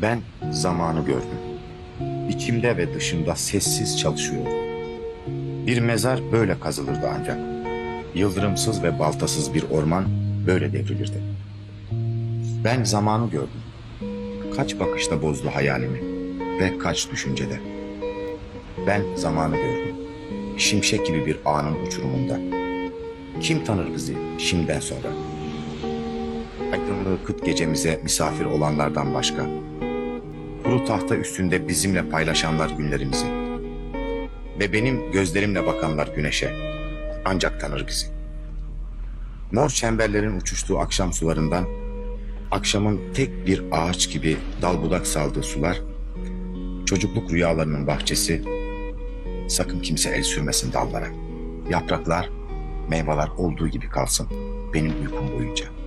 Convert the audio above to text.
Ben zamanı gördüm. İçimde ve dışımda sessiz çalışıyordu. Bir mezar böyle kazılırdı ancak. Yıldırımsız ve baltasız bir orman böyle devrilirdi. Ben zamanı gördüm. Kaç bakışta bozdu hayalimi ve kaç düşüncede. Ben zamanı gördüm. Şimşek gibi bir anın uçurumunda. Kim tanır bizi şimdiden sonra? Aydınlığı kıt gecemize misafir olanlardan başka. Kuru tahta üstünde bizimle paylaşanlar günlerimizi. Ve benim gözlerimle bakanlar güneşe. Ancak tanır bizi. Mor çemberlerin uçuştuğu akşam sularından, akşamın tek bir ağaç gibi dal budak saldığı sular, çocukluk rüyalarının bahçesi, sakın kimse el sürmesin dallara. Yapraklar, meyveler olduğu gibi kalsın benim uykum boyunca.''